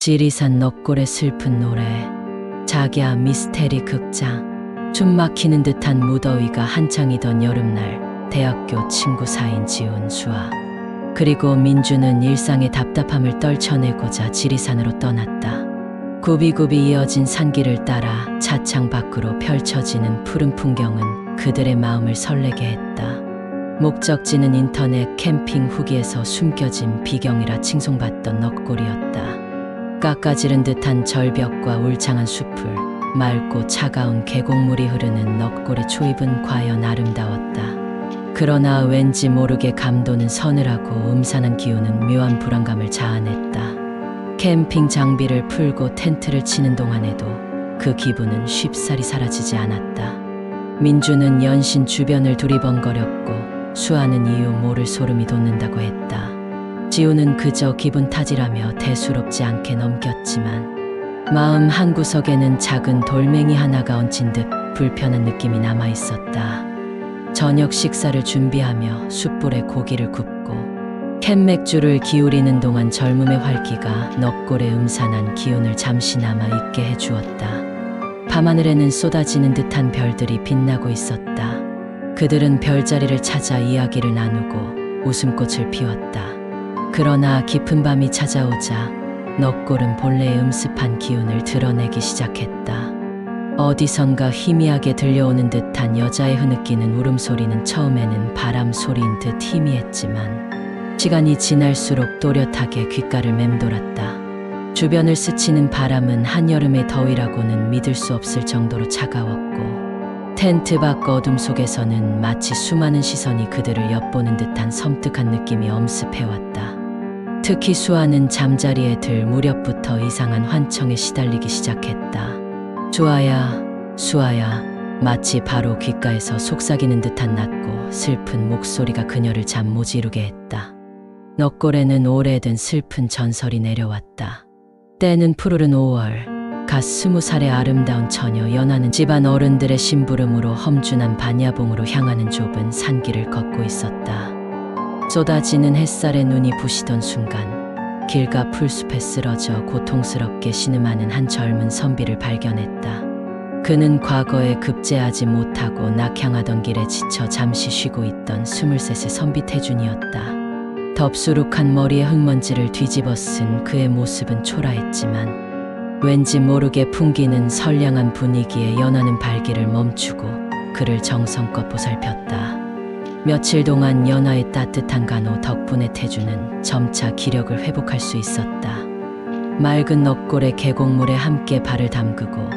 지리산 넋골의 슬픈 노래 자기야 미스테리 극장 숨 막히는 듯한 무더위가 한창이던 여름날 대학교 친구 사이인 지훈 수아 그리고 민주는 일상의 답답함을 떨쳐내고자 지리산으로 떠났다. 굽이굽이 이어진 산길을 따라 차창 밖으로 펼쳐지는 푸른 풍경은 그들의 마음을 설레게 했다. 목적지는 인터넷 캠핑 후기에서 숨겨진 비경이라 칭송받던 넋골이었다. 깎아지른 듯한 절벽과 울창한 숲을 맑고 차가운 계곡물이 흐르는 넋골의 초입은 과연 아름다웠다. 그러나 왠지 모르게 감도는 서늘하고 음산한 기운은 묘한 불안감을 자아냈다. 캠핑 장비를 풀고 텐트를 치는 동안에도 그 기분은 쉽사리 사라지지 않았다. 민주는 연신 주변을 두리번거렸고 수아는 이유 모를 소름이 돋는다고 했다. 지우는 그저 기분 탓이라며 대수롭지 않게 넘겼지만 마음 한구석에는 작은 돌멩이 하나가 얹힌 듯 불편한 느낌이 남아 있었다. 저녁 식사를 준비하며 숯불에 고기를 굽고 캔맥주를 기울이는 동안 젊음의 활기가 넋골의 음산한 기운을 잠시나마 잊게 해주었다. 밤하늘에는 쏟아지는 듯한 별들이 빛나고 있었다. 그들은 별자리를 찾아 이야기를 나누고 웃음꽃을 피웠다. 그러나 깊은 밤이 찾아오자 넋골은 본래의 음습한 기운을 드러내기 시작했다. 어디선가 희미하게 들려오는 듯한 여자의 흐느끼는 울음소리는 처음에는 바람 소리인 듯 희미했지만 시간이 지날수록 또렷하게 귓가를 맴돌았다. 주변을 스치는 바람은 한여름의 더위라고는 믿을 수 없을 정도로 차가웠고 텐트 밖 어둠 속에서는 마치 수많은 시선이 그들을 엿보는 듯한 섬뜩한 느낌이 엄습해왔다. 특히 수아는 잠자리에 들 무렵부터 이상한 환청에 시달리기 시작했다. 수아야, 수아야, 마치 바로 귓가에서 속삭이는 듯한 낮고 슬픈 목소리가 그녀를 잠 못 이루게 했다. 넋골에는 오래된 슬픈 전설이 내려왔다. 때는 푸르른 5월, 갓 스무 살의 아름다운 처녀 연하는 집안 어른들의 심부름으로 험준한 반야봉으로 향하는 좁은 산길을 걷고 있었다. 쏟아지는 햇살에 눈이 부시던 순간 길가 풀숲에 쓰러져 고통스럽게 신음하는 한 젊은 선비를 발견했다. 그는 과거에 급제하지 못하고 낙향하던 길에 지쳐 잠시 쉬고 있던 스물셋의 선비 태준이었다. 덥수룩한 머리에 흙먼지를 뒤집어 쓴 그의 모습은 초라했지만 왠지 모르게 풍기는 선량한 분위기에 연하는 발길을 멈추고 그를 정성껏 보살폈다. 며칠 동안 연하의 따뜻한 간호 덕분에 태주는 점차 기력을 회복할 수 있었다. 맑은 넋골의 계곡물에 함께 발을 담그고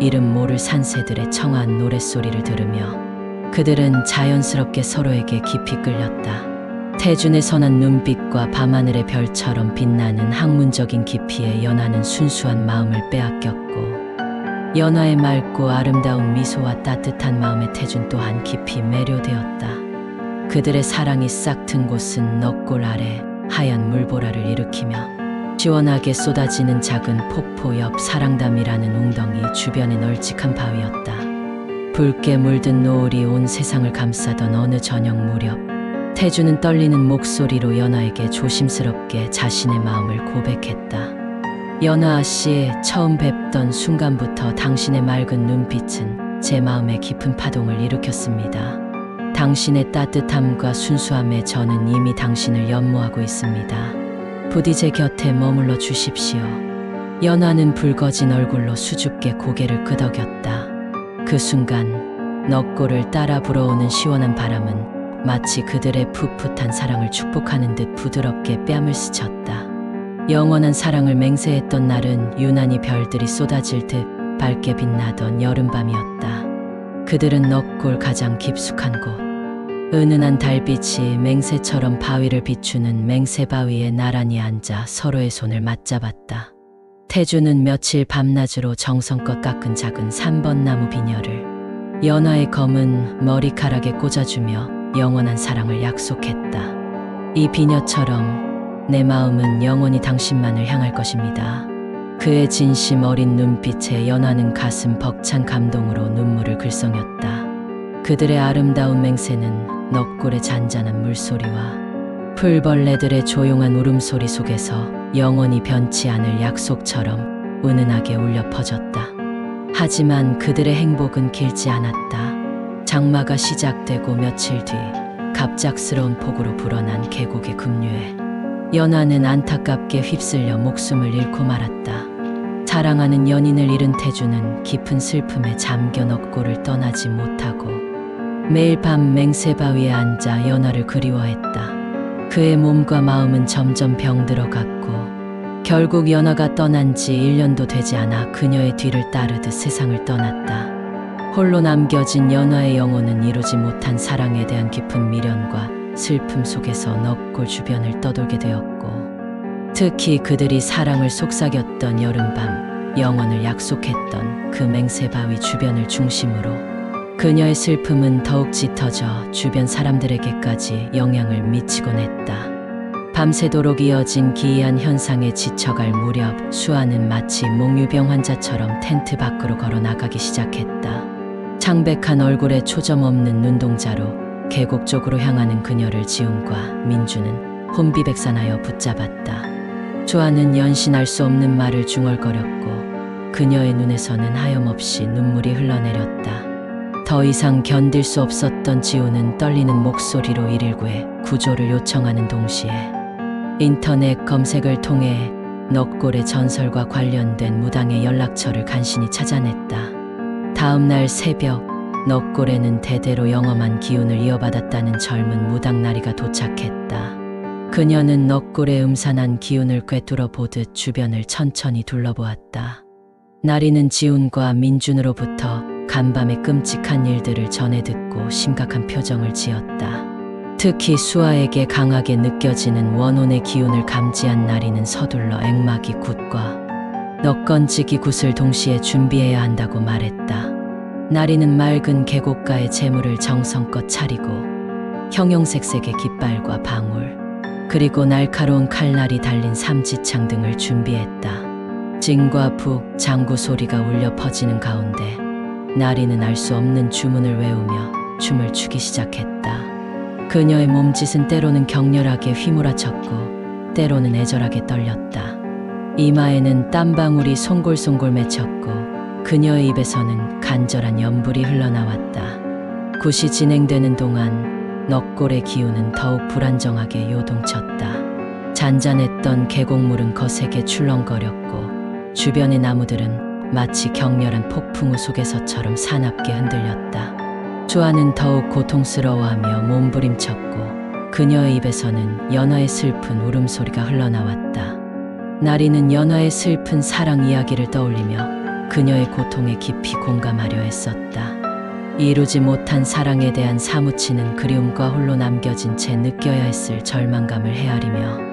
이름 모를 산새들의 청아한 노랫소리를 들으며 그들은 자연스럽게 서로에게 깊이 끌렸다. 태준의 선한 눈빛과 밤하늘의 별처럼 빛나는 학문적인 깊이에 연하는 순수한 마음을 빼앗겼고 연하의 맑고 아름다운 미소와 따뜻한 마음에 태준 또한 깊이 매료되었다. 그들의 사랑이 싹튼 곳은 넋골 아래 하얀 물보라를 일으키며 시원하게 쏟아지는 작은 폭포 옆 사랑담이라는 웅덩이 주변의 널찍한 바위였다. 붉게 물든 노을이 온 세상을 감싸던 어느 저녁 무렵 태주는 떨리는 목소리로 연아에게 조심스럽게 자신의 마음을 고백했다. 연아 씨, 처음 뵙던 순간부터 당신의 맑은 눈빛은 제 마음에 깊은 파동을 일으켰습니다. 당신의 따뜻함과 순수함에 저는 이미 당신을 연모하고 있습니다. 부디 제 곁에 머물러 주십시오. 연아는 붉어진 얼굴로 수줍게 고개를 끄덕였다. 그 순간 넋골을 따라 불어오는 시원한 바람은 마치 그들의 풋풋한 사랑을 축복하는 듯 부드럽게 뺨을 스쳤다. 영원한 사랑을 맹세했던 날은 유난히 별들이 쏟아질 듯 밝게 빛나던 여름밤이었다. 그들은 넋골 가장 깊숙한 곳, 은은한 달빛이 맹세처럼 바위를 비추는 맹세바위에 나란히 앉아 서로의 손을 맞잡았다. 태주는 며칠 밤낮으로 정성껏 깎은 작은 3번 나무 비녀를 연화의 검은 머리카락에 꽂아주며 영원한 사랑을 약속했다. 이 비녀처럼 내 마음은 영원히 당신만을 향할 것입니다. 그의 진심 어린 눈빛에 연하는 가슴 벅찬 감동으로 눈물을 글썽였다. 그들의 아름다운 맹세는 넋골의 잔잔한 물소리와 풀벌레들의 조용한 울음소리 속에서 영원히 변치 않을 약속처럼 은은하게 울려 퍼졌다. 하지만 그들의 행복은 길지 않았다. 장마가 시작되고 며칠 뒤 갑작스러운 폭우로 불어난 계곡의 급류에 연하는 안타깝게 휩쓸려 목숨을 잃고 말았다. 사랑하는 연인을 잃은 태주는 깊은 슬픔에 잠겨 넉고를 떠나지 못하고 매일 밤 맹세바위에 앉아 연하를 그리워했다. 그의 몸과 마음은 점점 병들어갔고 결국 연하가 떠난 지 1년도 되지 않아 그녀의 뒤를 따르듯 세상을 떠났다. 홀로 남겨진 연하의 영혼은 이루지 못한 사랑에 대한 깊은 미련과 슬픔 속에서 넉골 주변을 떠돌게 되었고 특히 그들이 사랑을 속삭였던 여름밤 영원을 약속했던 그 맹세바위 주변을 중심으로 그녀의 슬픔은 더욱 짙어져 주변 사람들에게까지 영향을 미치곤 했다. 밤새도록 이어진 기이한 현상에 지쳐갈 무렵 수아는 마치 몽유병 환자처럼 텐트 밖으로 걸어 나가기 시작했다. 창백한 얼굴에 초점 없는 눈동자로 계곡 쪽으로 향하는 그녀를 지훈과 민주는 혼비백산하여 붙잡았다. 수아는 연신할 수 없는 말을 중얼거렸고 그녀의 눈에서는 하염없이 눈물이 흘러내렸다. 더 이상 견딜 수 없었던 지우는 떨리는 목소리로 119에 구조를 요청하는 동시에 인터넷 검색을 통해 넉골의 전설과 관련된 무당의 연락처를 간신히 찾아냈다. 다음 날 새벽 넉골에는 대대로 영험한 기운을 이어받았다는 젊은 무당 나리가 도착했다. 그녀는 넉골의 음산한 기운을 꿰뚫어 보듯 주변을 천천히 둘러보았다. 나리는 지훈과 민준으로부터 간밤에 끔찍한 일들을 전해 듣고 심각한 표정을 지었다. 특히 수아에게 강하게 느껴지는 원혼의 기운을 감지한 나리는 서둘러 액막이 굿과 넉건지기 굿을 동시에 준비해야 한다고 말했다. 나리는 맑은 계곡가의 재물을 정성껏 차리고 형용색색의 깃발과 방울 그리고 날카로운 칼날이 달린 삼지창 등을 준비했다. 진과 북 장구 소리가 울려 퍼지는 가운데 나리는 알 수 없는 주문을 외우며 춤을 추기 시작했다. 그녀의 몸짓은 때로는 격렬하게 휘몰아쳤고 때로는 애절하게 떨렸다. 이마에는 땀방울이 송골송골 맺혔고 그녀의 입에서는 간절한 연불이 흘러나왔다. 굿이 진행되는 동안 넉골의 기운은 더욱 불안정하게 요동쳤다. 잔잔했던 계곡물은 거세게 출렁거렸고 주변의 나무들은 마치 격렬한 폭풍우 속에서처럼 사납게 흔들렸다. 조아는 더욱 고통스러워하며 몸부림쳤고 그녀의 입에서는 연하의 슬픈 울음소리가 흘러나왔다. 나리는 연하의 슬픈 사랑 이야기를 떠올리며 그녀의 고통에 깊이 공감하려 했었다. 이루지 못한 사랑에 대한 사무치는 그리움과 홀로 남겨진 채 느껴야 했을 절망감을 헤아리며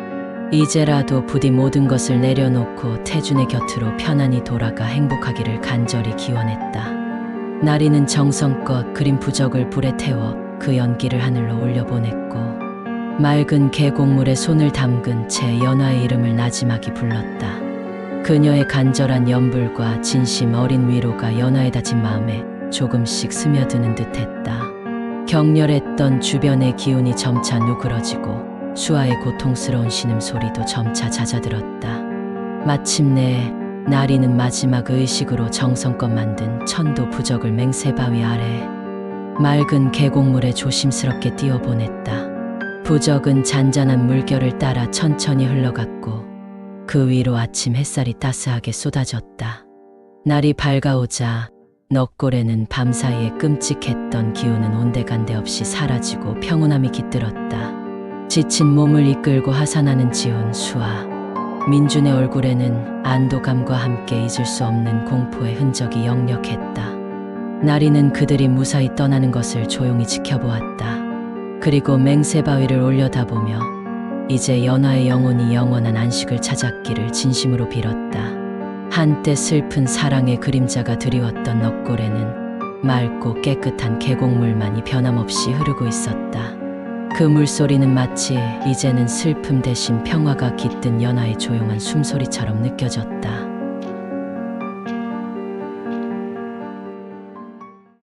이제라도 부디 모든 것을 내려놓고 태준의 곁으로 편안히 돌아가 행복하기를 간절히 기원했다. 나리는 정성껏 그린 부적을 불에 태워 그 연기를 하늘로 올려보냈고 맑은 계곡물에 손을 담근 채 연화의 이름을 나지막이 불렀다. 그녀의 간절한 연불과 진심 어린 위로가 연화의 다진 마음에 조금씩 스며드는 듯했다. 격렬했던 주변의 기운이 점차 누그러지고 수아의 고통스러운 신음소리도 점차 잦아들었다. 마침내 나리는 마지막 의식으로 정성껏 만든 천도 부적을 맹세바위 아래 맑은 계곡물에 조심스럽게 띄워보냈다. 부적은 잔잔한 물결을 따라 천천히 흘러갔고 그 위로 아침 햇살이 따스하게 쏟아졌다. 날이 밝아오자 넉골에는 밤사이에 끔찍했던 기운은 온데간데 없이 사라지고 평온함이 깃들었다. 지친 몸을 이끌고 하산하는 지온 수아. 민준의 얼굴에는 안도감과 함께 잊을 수 없는 공포의 흔적이 역력했다. 나리는 그들이 무사히 떠나는 것을 조용히 지켜보았다. 그리고 맹세 바위를 올려다보며 이제 연화의 영혼이 영원한 안식을 찾았기를 진심으로 빌었다. 한때 슬픈 사랑의 그림자가 드리웠던 넉골에는 맑고 깨끗한 계곡물만이 변함없이 흐르고 있었다. 그 물소리는 마치 이제는 슬픔 대신 평화가 깃든 연하의 조용한 숨소리처럼 느껴졌다.